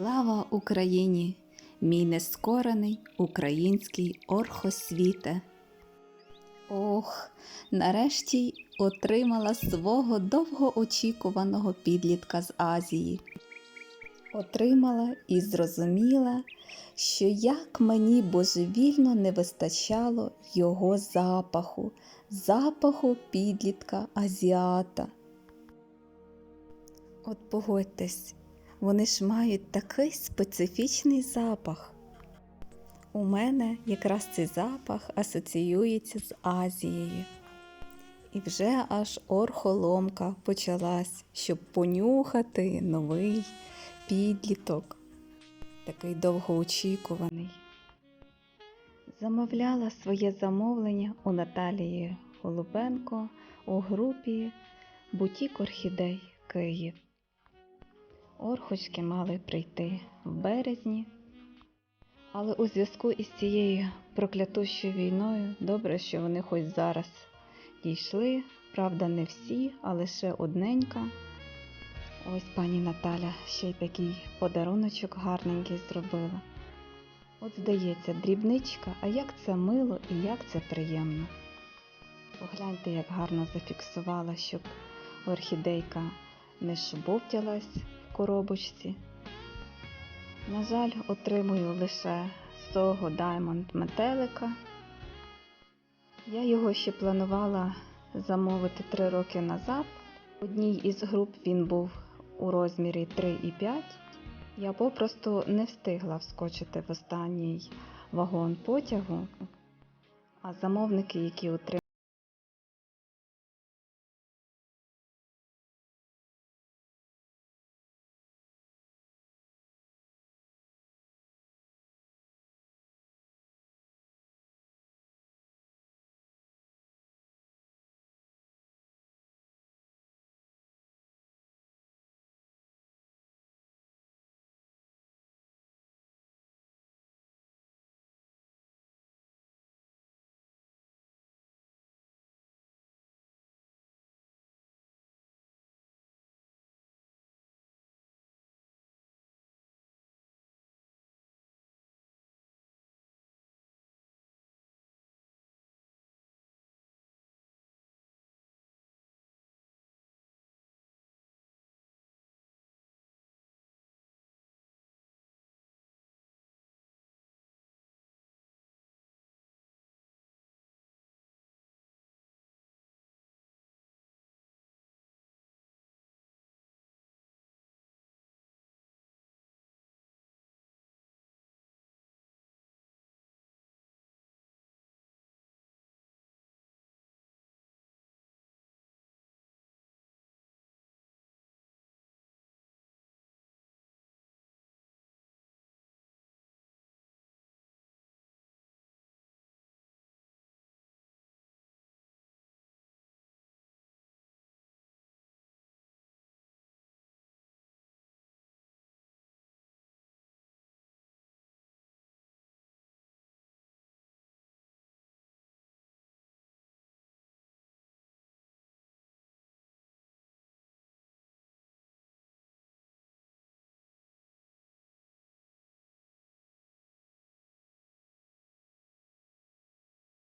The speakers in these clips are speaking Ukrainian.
Слава Україні! Мій нескорений український орхосвіте. Ох, нарешті отримала свого довгоочікуваного підлітка з Азії. Отримала і зрозуміла, що як мені божевільно не вистачало його запаху, запаху підлітка азіата. От погодьтесь, вони ж мають такий специфічний запах. У мене якраз цей запах асоціюється з Азією. І вже аж орхоломка почалась, щоб понюхати новий підліток, такий довгоочікуваний. Замовляла своє замовлення у Наталії Голубенко у групі Бутік Орхідей Київ. Орхочки мали прийти в березні, але у зв'язку із цією проклятущою війною добре, що вони хоч зараз дійшли. Правда, не всі, а лише одненька. Ось пані Наталя ще й такий подаруночок гарненький зробила. От здається, дрібничка, а як це мило і як це приємно. Погляньте, як гарно зафіксувала, щоб орхідейка не шбовтялась в коробочці. На жаль, отримую лише Сого Diamond метелика. Я його ще планувала замовити 3 роки назад. В одній із груп він був у розмірі 3,5. Я попросту не встигла вскочити в останній вагон потягу, а замовники, які отримали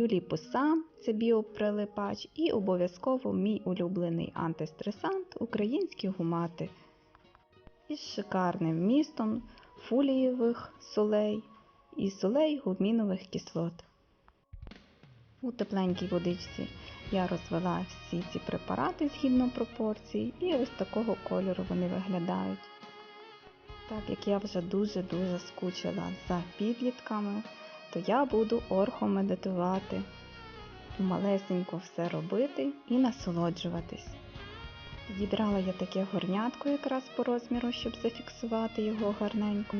Юлій Пуса, це біоприлипач, і обов'язково мій улюблений антистресант українські гумати із шикарним вмістом фолієвих солей і солей гумінових кислот. У тепленькій водичці я розвела всі ці препарати згідно пропорцій, і ось такого кольору вони виглядають. Так як я вже дуже-дуже скучила за підлітками, то я буду орхомедитувати, малесенько все робити і насолоджуватись. Підібрала я таке горнятко якраз по розміру, щоб зафіксувати його гарненько.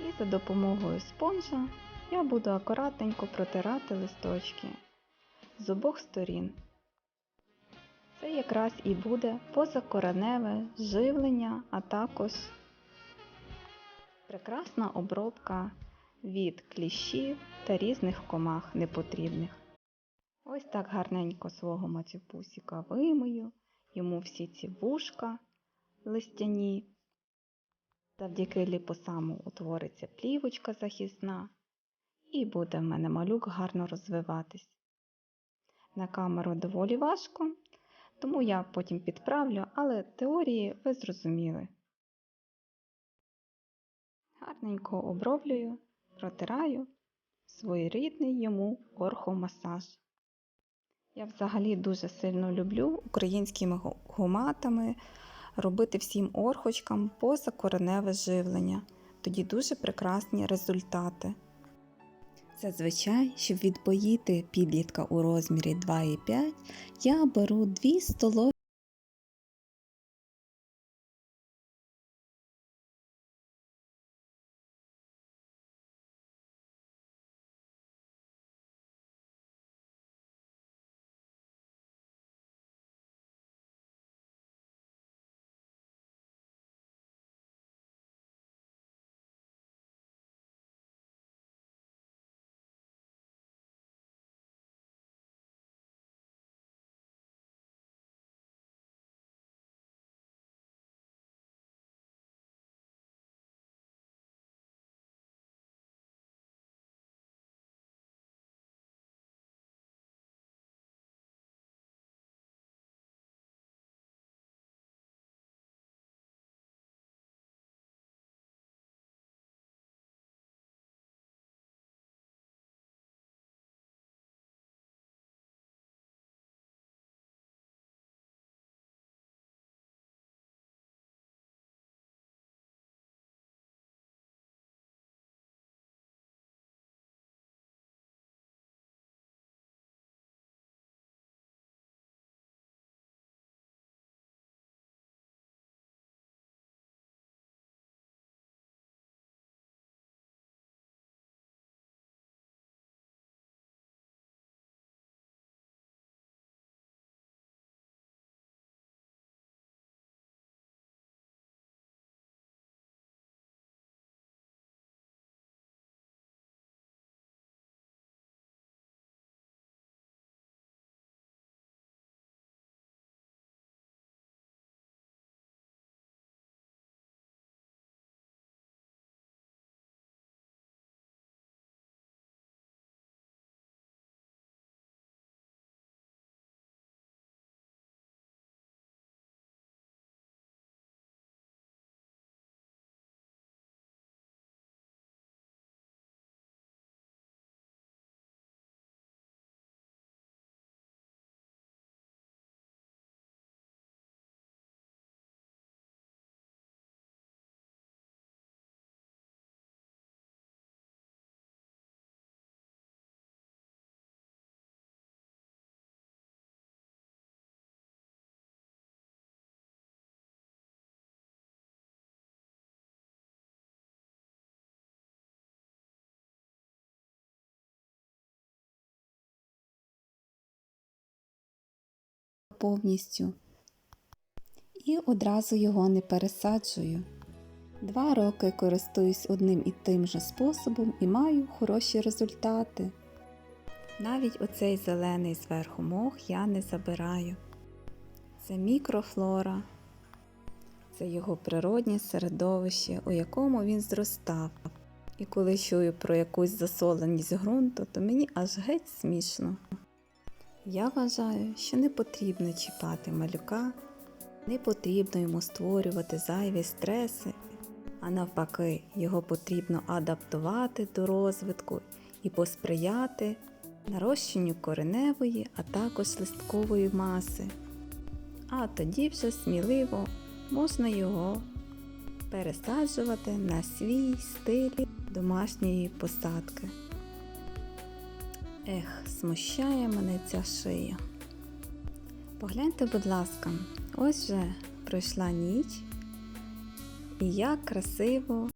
І за допомогою спонжа я буду акуратненько протирати листочки з обох сторін. Це якраз і буде позакореневе живлення, а також прекрасна обробка від кліщів та різних комах непотрібних. Ось так гарненько свого мацюпусіка вимию, йому всі ці вушка листяні Завдяки ліпосаму утвориться плівочка захисна, і буде в мене малюк гарно розвиватись. На камеру доволі важко, тому я потім підправлю, але теорії ви зрозуміли. Гарненько оброблюю, протираю своєрідний йому орхомасаж. Я взагалі дуже сильно люблю українськими гуматами робити всім орхочкам позакореневе живлення. Тоді дуже прекрасні результати. Зазвичай, щоб відпоїти підлітка у розмірі 2,5, я беру 2 столові повністю і одразу його не пересаджую. Два роки користуюсь одним і тим же способом і маю хороші результати. Навіть оцей зелений зверху мох я не забираю. Це мікрофлора, це його природнє середовище, у якому він зростав. І коли чую про якусь засоленість ґрунту, то мені аж геть смішно. Я вважаю, що не потрібно чіпати малюка, не потрібно йому створювати зайві стреси, а навпаки, його потрібно адаптувати до розвитку і посприяти нарощенню кореневої, а також листкової маси. А тоді вже сміливо можна його пересаджувати на свій стиль домашньої посадки. Ех, смущає мене ця шия. Погляньте, будь ласка, ось вже пройшла ніч, і як красиво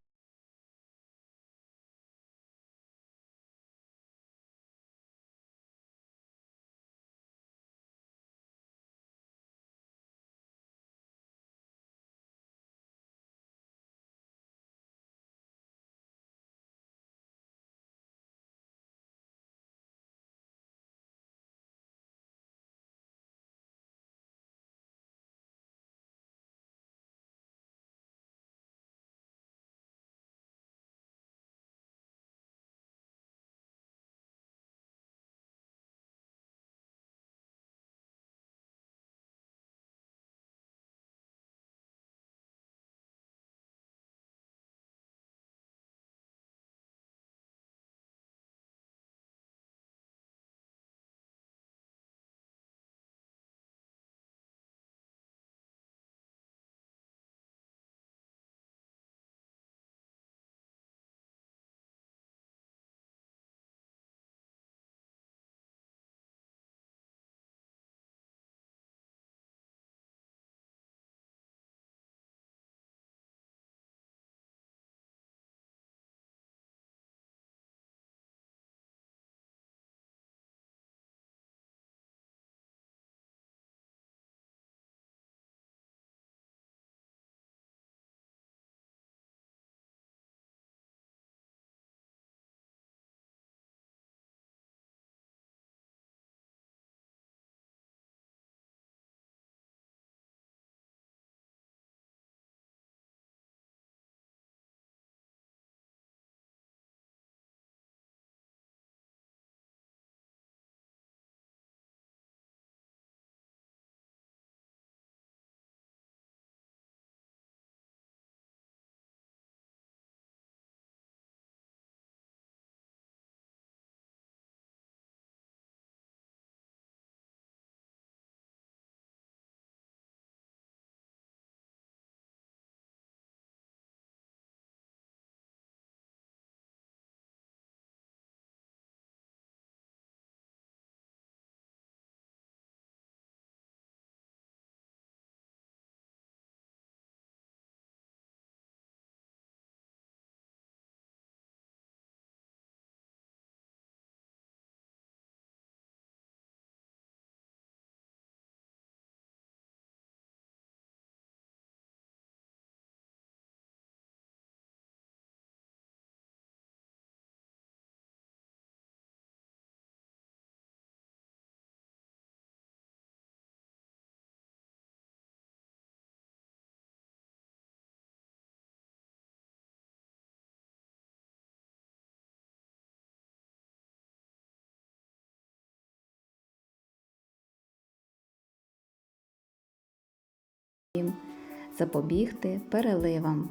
запобігти переливам.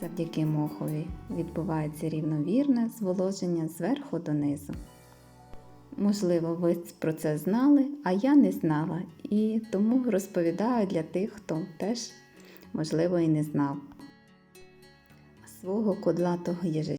Завдяки мохові відбувається рівновірне зволоження зверху донизу. Можливо, ви про це знали, а я не знала, і тому розповідаю для тих, хто теж, можливо, і не знав. Свого кудлатого їжачка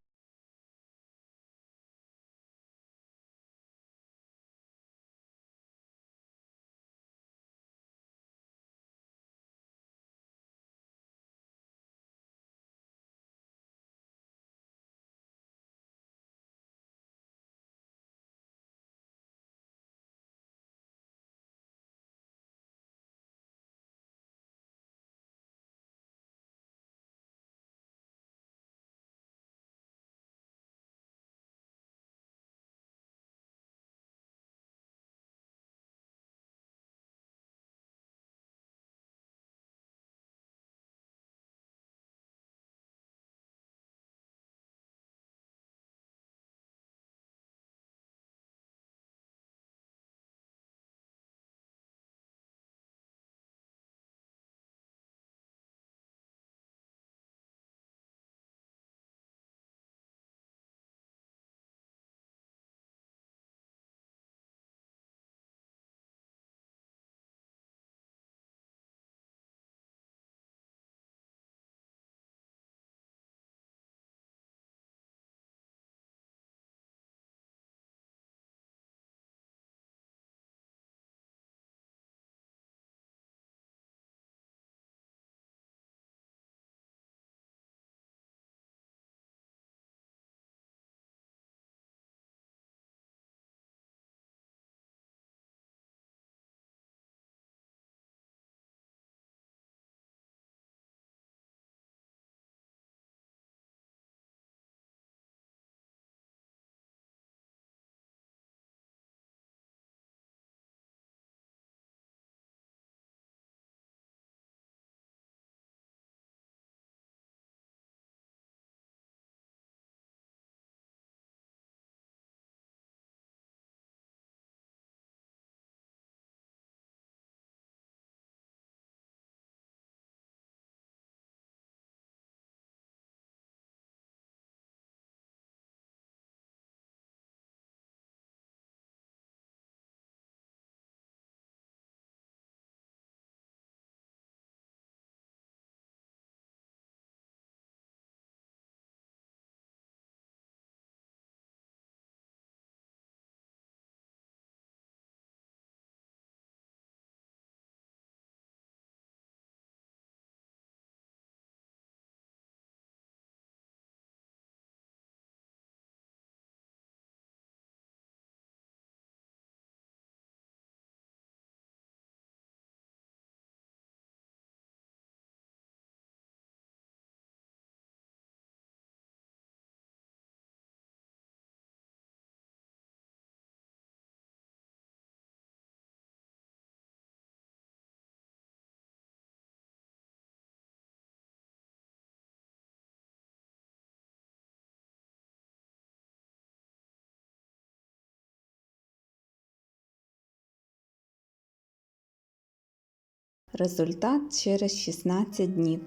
Результат через 16 днів.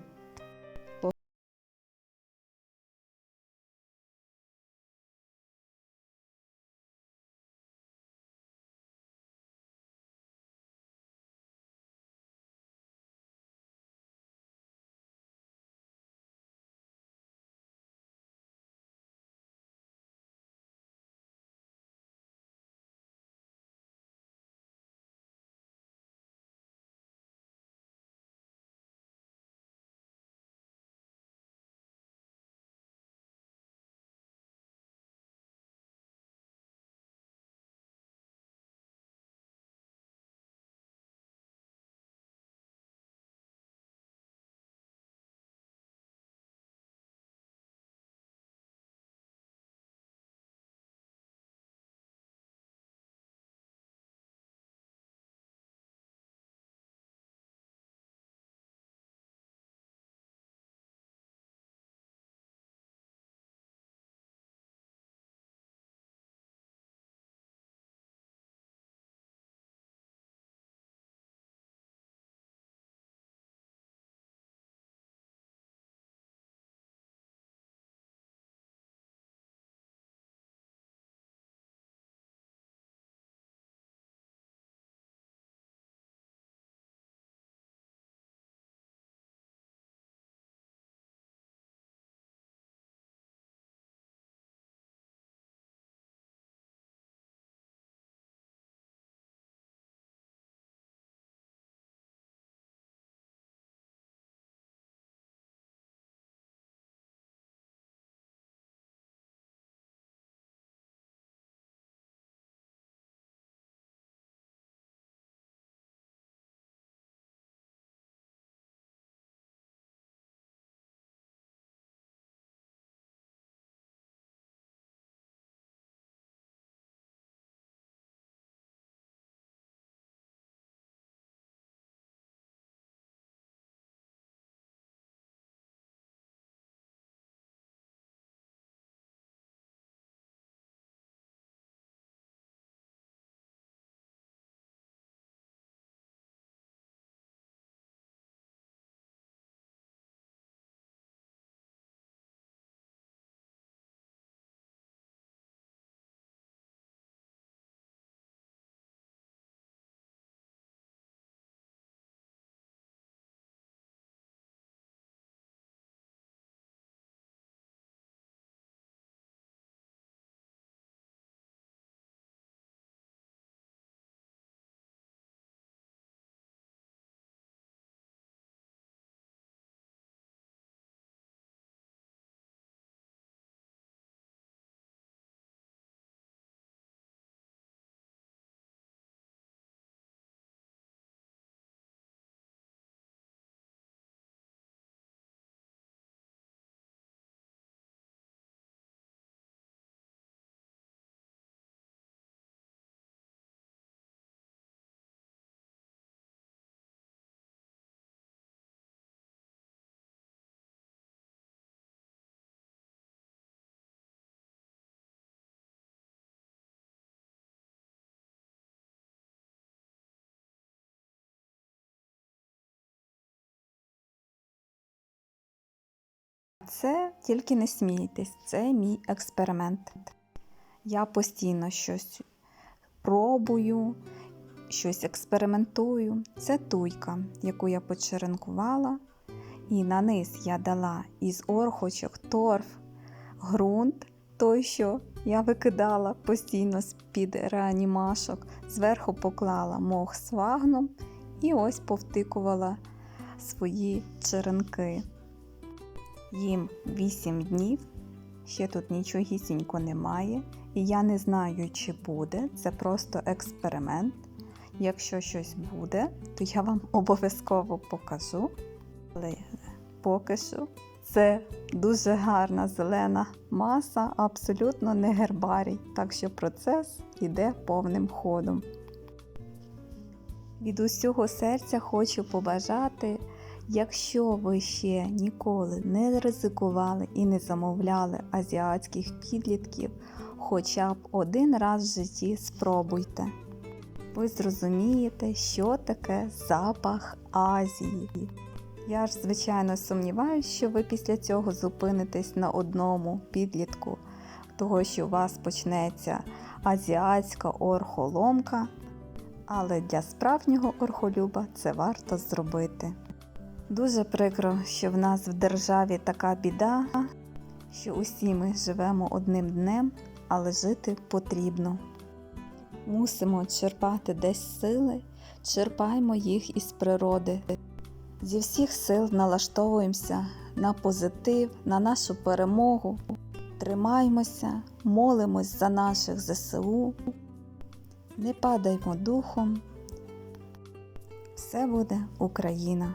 Це тільки не смійтесь, це мій експеримент. Я постійно щось пробую, щось експериментую. Це туйка, яку я почеренкувала, і на низ я дала із орхочок торф, ґрунт, той, що я викидала постійно з-під реанімашок, зверху поклала мох свагном і ось повтикувала свої черенки. Їм 8 днів, ще тут нічогісінько немає, і я не знаю, чи буде. Це просто експеримент. Якщо щось буде, то я вам обов'язково покажу. Але поки що це дуже гарна зелена маса, абсолютно не гербарій, так що процес іде повним ходом. Від усього серця хочу побажати, якщо ви ще ніколи не ризикували і не замовляли азіатських підлітків, хоча б один раз в житті спробуйте. Ви зрозумієте, що таке запах Азії. Я ж, звичайно, сумніваюся, що ви після цього зупинитесь на одному підлітку, того, що у вас почнеться азіатська орхоломка, але для справжнього орхолюба це варто зробити. Дуже прикро, що в нас в державі така біда, що усі ми живемо одним днем, але жити потрібно. Мусимо черпати десь сили, черпаймо їх із природи. Зі всіх сил налаштовуємося на позитив, на нашу перемогу. Тримаймося, молимось за наших ЗСУ, не падаймо духом. Все буде Україна.